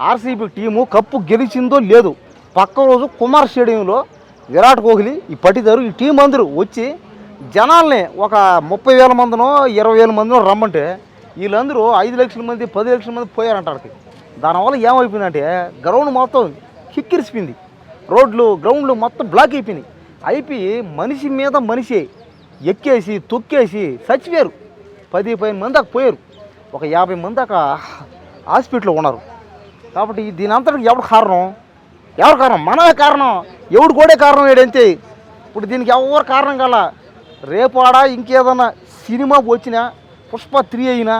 RCB team cup గెలిచిందో లేదు పక్క రోజు కుమార్ స్టేడియంలో విరాట్ కోహ్లీ ఈ పట్టిదారు ఈ టీం అందరూ వచ్చి జనాల్ని ఒక ముప్పై వేల మందినో ఇరవై వేల మందినో రమ్మంటే వీళ్ళందరూ ఐదు లక్షల మంది పది లక్షల మంది పోయారంట అక్కడికి దానివల్ల ఏమైపోయిందంటే గ్రౌండ్ మొత్తం కిక్కిరిసిపోయింది. రోడ్లు గ్రౌండ్లు మొత్తం బ్లాక్ అయిపోయినాయి. అయిపోయి మనిషి మీద మనిషి ఎక్కేసి తొక్కేసి చచ్చిపోయారు. పది పదిహేను మంది దాకా పోయారు. ఒక యాభై మంది దాకా హాస్పిటల్లో ఉన్నారు. కాబట్టి దీని అంతటికి ఎవరు కారణం? ఎవరు కారణం? మనమే కారణం. ఎవడు కూడా కారణం ఏడంతే ఇప్పుడు దీనికి ఎవరు కారణం కల? రేపు ఆడ ఇంకేదన్నా సినిమా వచ్చినా పుష్ప త్రీ అయినా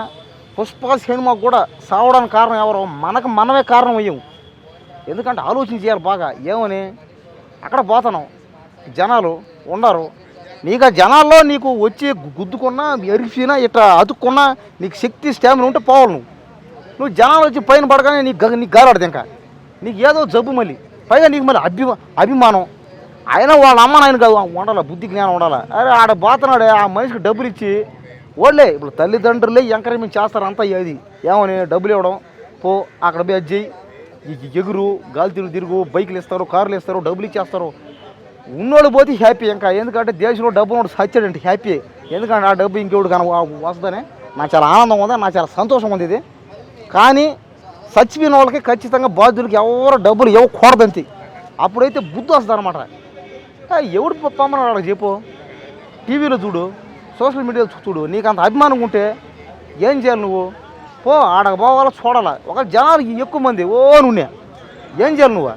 పుష్ప సినిమా కూడా సావడానికి కారణం ఎవరు? మనకు మనమే కారణం అయ్యాం. ఎందుకంటే ఆలోచన చేయాలి బాగా. ఏమని? అక్కడ పోతున్నాం. జనాలు ఉండరు నీకు ఆ జనాల్లో నీకు వచ్చి గుద్దుకున్నా ఎరిసినా ఇట్లా అతుక్కున్నా నీకు శక్తి స్టామినా ఉంటే పోవాలి నువ్వు. నువ్వు జనాలు వచ్చి పైన పడగానే నీకు నీకు గాలాడదు ఇంకా నీకు ఏదో జబ్బు మళ్ళీ. పైగా నీకు మళ్ళీ అభి అభిమానం. ఆయన వాళ్ళ అమ్మ నాయన కాదు ఉండాల బుద్ధి జ్ఞానం ఉండాలి? అరే ఆడ పోతున్నాడే ఆ మనిషికి డబ్బులు ఇచ్చి ఓడలే ఇప్పుడు తల్లిదండ్రులే ఎంకరేజ్మెంట్ చేస్తారు అంతా అది. ఏమని డబ్బులు ఇవ్వడం. పో అక్కడ పోయి అది చెయ్యి. ఎగురు గాలి తిరుగు తిరుగు బైకులు ఇస్తారు కార్లు ఇస్తారు డబ్బులు ఇచ్చేస్తారు. ఉన్నోడు పోతే హ్యాపీ ఇంకా. ఎందుకంటే దేశంలో డబ్బు ఉన్నోడు సచ్చాడంటే హ్యాపీ ఎందుకంటే ఆ డబ్బు ఇంకెవడు కన వస్తుందని? నాకు చాలా ఆనందం ఉంది నాకు చాలా సంతోషం ఉంది ఇది. కానీ చచ్చిపోయిన వాళ్ళకి ఖచ్చితంగా బాధ్యులకి ఎవరు డబ్బులు ఇవ్వకూడదంతే. అప్పుడైతే బుద్ధి వస్తుంది అనమాట ఎవడు పొమ్మని వాళ్ళకి చెప్పు. టీవీలో చూడు సోషల్ మీడియాలో చూడు నీకు అంత అభిమానం ఉంటే ఏం చేయాలి నువ్వు? పో ఆడకు పోవాలో చూడాలా. ఒక జనాలకి ఎక్కువ మంది ఓ నువ్వు ఏం చేయాలి నువ్వు?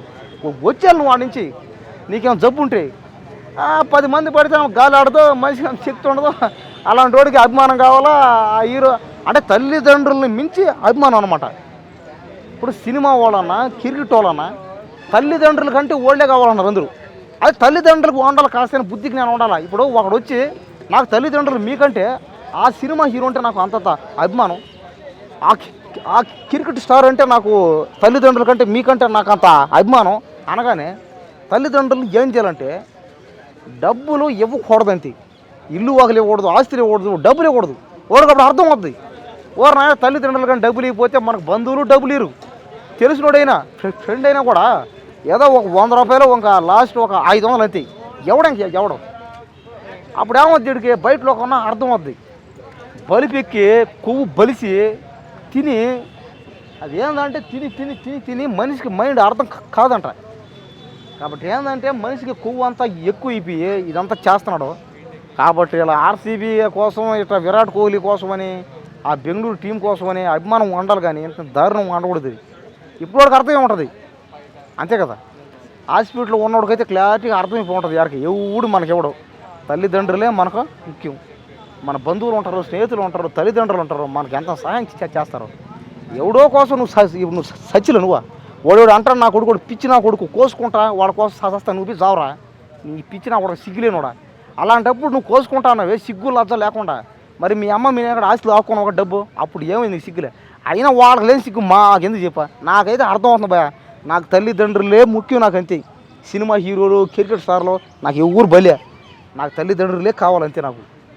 వచ్చేయాలి నువ్వు ఆడ నుంచి. నీకేం జబ్బు ఉంటే. పది మంది పడితే గాలి ఆడదో మనిషి శక్తి ఉండదు అలాంటి వాడికి అభిమానం కావాలా? ఆ హీరో అంటే తల్లిదండ్రుల్ని మించి అభిమానం అనమాట ఇప్పుడు సినిమా వాళ్ళన్నా క్రికెట్ వాళ్ళన్నా తల్లిదండ్రుల కంటే ఓళ్ళే కావాలన్నారు అందరూ. అది తల్లిదండ్రులకు ఉండాలి కాసిన బుద్ధి జ్ఞానం ఉండాలి? ఇప్పుడు ఒకడు వచ్చి నాకు తల్లిదండ్రులు మీకంటే ఆ సినిమా హీరో అంటే నాకు అంతంత అభిమానం. ఆ ఆ క్రికెట్ స్టార్ అంటే నాకు తల్లిదండ్రుల కంటే మీకంటే నాకు అంత అభిమానం. అనగానే తల్లిదండ్రులు ఏం చేయాలంటే డబ్బులు ఇవ్వకూడదంతే. ఇల్లు వాకలు ఇవ్వకూడదు ఆస్తులు ఇవ్వకూడదు డబ్బులు ఇవ్వకూడదు. వాడికి అప్పుడు అర్థం అవుతుంది ఓరు నాయన తల్లిదండ్రులు కానీ డబ్బులు ఇవ్వకపోతే మనకు బంధువులు డబ్బులు ఇరు. తెలిసినోడైనా ఫ్రెండ్ అయినా కూడా ఏదో ఒక వంద రూపాయలు ఒక లాస్ట్ ఒక ఐదు వందలు అంతే. ఎవడం ఎవడం. అప్పుడు ఏమవుద్ది వీడికి బయటలో కొన్నా అర్థం అవుద్ది. బలిపెక్కి కొవ్వు బలిసి తిని అది ఏంటంటే తిని తిని తిని తిని మనిషికి మైండ్ అర్థం కాదంట. కాబట్టి ఏంటంటే మనిషికి కొవ్వు అంతా ఎక్కువ అయిపోయి ఇదంతా చేస్తున్నాడు. కాబట్టి ఇలా ఆర్సీబీ కోసం ఇట్లా విరాట్ కోహ్లీ కోసమని ఆ బెంగళూరు టీం కోసమనే అభిమానం ఉండాలి కానీ ఇంత దారుణం ఉండకూడదు ఇప్పుడు వాడికి అర్థం ఉంటుంది అంతే కదా? హాస్పిటల్లో ఉన్నోడికైతే క్లారిటీగా అర్థమైపో ఉంటుంది ఎవరికి ఎవడు మనకి ఇవ్వడు తల్లిదండ్రులే మనకు ముఖ్యం. మన బంధువులు ఉంటారు స్నేహితులు ఉంటారు తల్లిదండ్రులు ఉంటారు మనకి ఎంత సహాయం చేస్తారు. ఎవడో కోసం నువ్వు నువ్వు సచ్చిలు నువ్వా? వాడు అంటాడు నా కొడుకు పిచ్చి నా కొడుకు కోసుకుంటా వాడి కోసం సహస్తా నువ్వు పోయి నీ పిచ్చి నా కొడుకు సిగ్గులేనుడా? అలాంటప్పుడు నువ్వు కోసుకుంటా అన్నవే సిగ్గు లజ్జ లేకుండా. మరి మీ అమ్మ మీ అక్కడ ఆస్తులు ఆకున్న ఒక డబ్బు అప్పుడు ఏమైంది నీకు సిగ్గులే? అయినా వాళ్ళకి లేని సిగ్గు? మాకెందుకు చెప్పా? నాకైతే అర్థం అవుతుంది భయ నాకు తల్లిదండ్రులే ముఖ్యం నాకు అంతే. సినిమా హీరోలు క్రికెట్ స్టార్లు నాకు ఎవరు బలే. నాకు తల్లిదండ్రులే కావాలంతే నాకు.